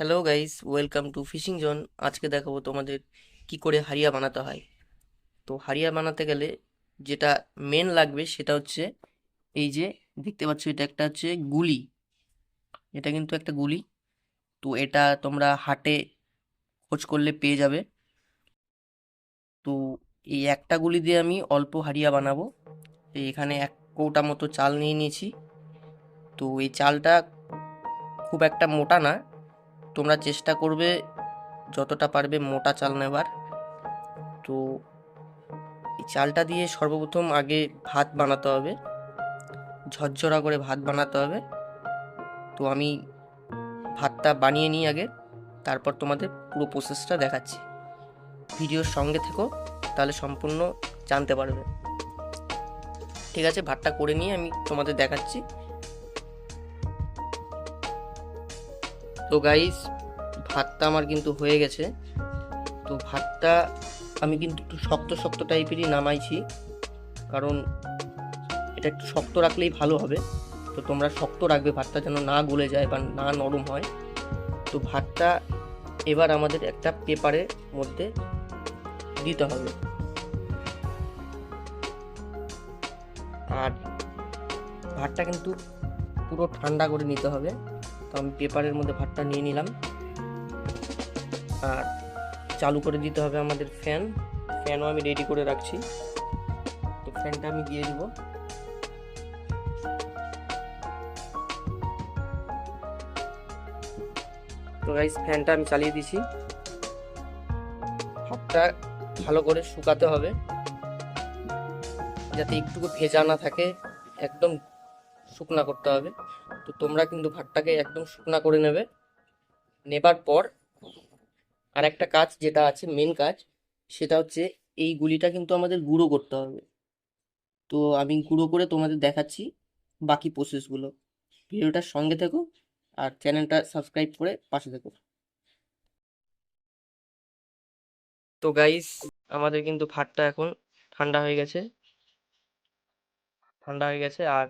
Hello guys welcome to fishing zone আজকে দেখাবো তোমাদের কি করে হারিয়া বানাতে হয়। তো হারিয়া বানাতে গেলে যেটা মেন লাগবে সেটা হচ্ছে এই যে দেখতে পাচ্ছ, এটা একটা হচ্ছে গুলি। এটা কিন্তু একটা গুলি। তো এটা তোমরা হাটে খোঁজ করলে পেয়ে যাবে। তো এই একটা গুলি দিয়ে আমি অল্প হারিয়া বানাবো। এখানে এক কৌটা মতো চাল নিয়ে নিয়েছি। তো এই চালটা খুব একটা মোটা না। তোমরা চেষ্টা করবে যতটা পারবে মোটা চাল নেবার। তো এই চালটা দিয়ে সর্বপ্রথম আগে ভাত বানাতে হবে। ঝরঝরা করে ভাত বানাতে হবে। তো আমি ভাতটা বানিয়ে নিই আগে, তারপর তোমাদের পুরো প্রসেসটা দেখাচ্ছি। ভিডিওর সঙ্গে থেকো, তাহলে সম্পূর্ণ জানতে পারবে। ঠিক আছে, ভাতটা করে নিয়ে আমি তোমাদের দেখাচ্ছি। তো গাইস ভাতটা আমার কিন্তু হয়ে গেছে। তো ভাতটা আমি কিন্তু একটু শক্ত শক্ত টাইপেরই নামাইছি। কারণ এটা একটু শক্ত রাখলেই ভালো হবে। তো তোমরা শক্ত রাখবে, ভাতটা যেন না গলে যায় বা না নরম হয়। তো ভাতটা এবার আমাদের একটা পেপারের মধ্যে দিতে হবে। আর ভাতটা কিন্তু পুরো ঠান্ডা করে নিতে হবে। তো আমি পেপারের মধ্যে ভাতটা নিয়ে নিলাম। আর চালু করে দিতে হবে আমাদের ফ্যান। ফ্যানও আমি রেডি করে রাখছি। তো ফ্যানটা আমি দিয়ে দিব। তো গাইস ফ্যানটা আমি চালিয়ে দিছি ভাতটা ভালো করে শুকাতে হবে। যাতে একটুকু ভেজা না থাকে। একদম শুকনা করতে হবে। তো তোমরা কিন্তু ভাতটাকে একদম শুকনা করে নেবে। নেবার পর আর একটা কাজ যেটা আছে মেন কাজ, সেটা হচ্ছে এই গুলিটা কিন্তু আমাদের গুঁড়ো করতে হবে। তো আমি গুঁড়ো করে তোমাদের দেখাচ্ছি বাকি প্রসেসগুলো ভিডিওটার সঙ্গে থেকো আর চ্যানেলটা সাবস্ক্রাইব করে পাশে থেকো। তো গাইস আমাদের কিন্তু ভাতটা এখন ঠান্ডা হয়ে গেছে। ঠান্ডা হয়ে গেছে আর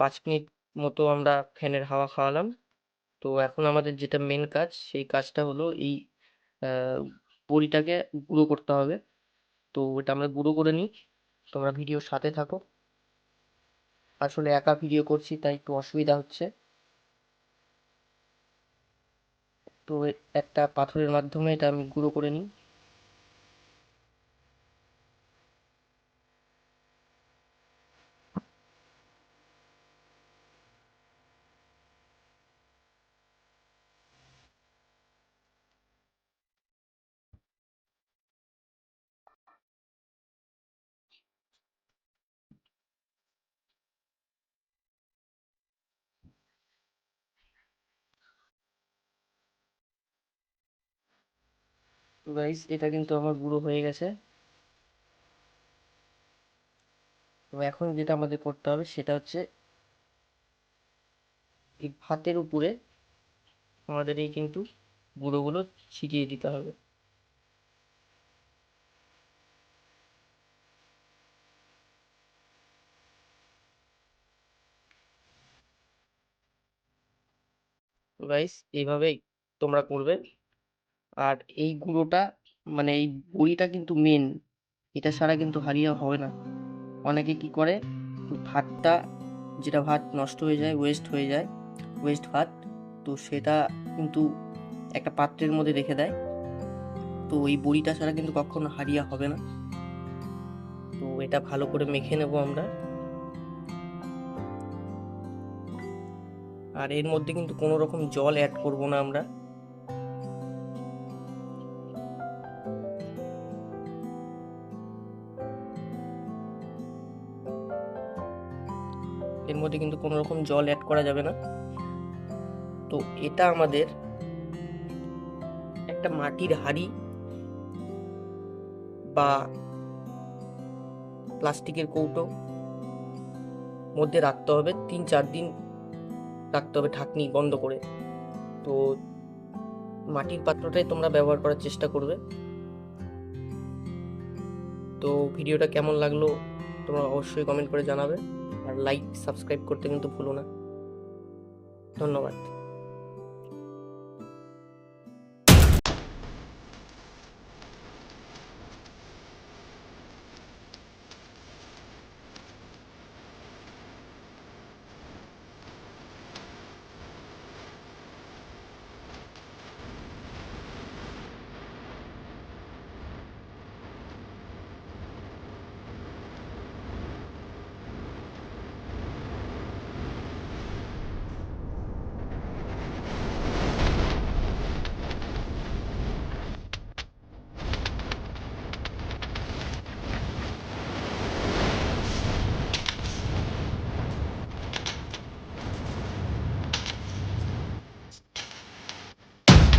পাঁচ মিনিট মতো আমরা ফ্যানের হাওয়া খাওয়ালাম। তো এখন আমাদের যেটা মেন কাজ, সেই কাজটা হলো এই বড়িটাকে গুঁড়ো করতে হবে। তো এটা আমরা গুঁড়ো করে নিই। তোমরা ভিডিওর সাথে থাকো। আসলে একা ভিডিও করছি, তাই একটু অসুবিধা হচ্ছে। তো একটা পাথরের মাধ্যমে এটা আমি গুঁড়ো করে নিই। তো গাইস এটা কিন্তু আমার গুঁড়ো হয়ে গেছে। তো এখন যেটা আমাদের করতে হবে সেটা হচ্ছে, এই ভাতের উপরে আমাদের এই কিন্তু গুঁড়োগুলো ছিটিয়ে দিতে হবে। গাইস এইভাবেই তোমরা করবে। আর এই গুঁড়োটা মানে এই বড়িটা কিন্তু মেন এটা ছাড়া কিন্তু হারিয়া হবে না। অনেকে কি করে, ভাতটা, যেটা ভাত নষ্ট হয়ে যায় ওয়েস্ট হয়ে যায় ওয়েস্ট ভাত, তো সেটা কিন্তু একটা পাত্রের মধ্যে রেখে দেয়। তো এই বড়িটা ছাড়া কিন্তু কখনো হারিয়া হবে না। তো এটা ভালো করে মেখে নেব আমরা। আর এর মধ্যে কিন্তু কোনো রকম জল অ্যাড করব না আমরা। এর মধ্যে কিন্তু কোনো রকম জল অ্যাড করা যাবে না। তো এটা আমাদের একটা মাটির হাঁড়ি বা প্লাস্টিকের কৌটো মধ্যে রাখতে হবে, তিন চার দিন রাখতে হবে ঢাকনি বন্ধ করে। তো মাটির পাত্রটাই তোমরা ব্যবহার করার চেষ্টা করবে। তো ভিডিওটা কেমন লাগল তোমরা অবশ্যই কমেন্ট করে জানাবে। আর লাইক সাবস্ক্রাইব করতে কিন্তু ভুলো না। ধন্যবাদ।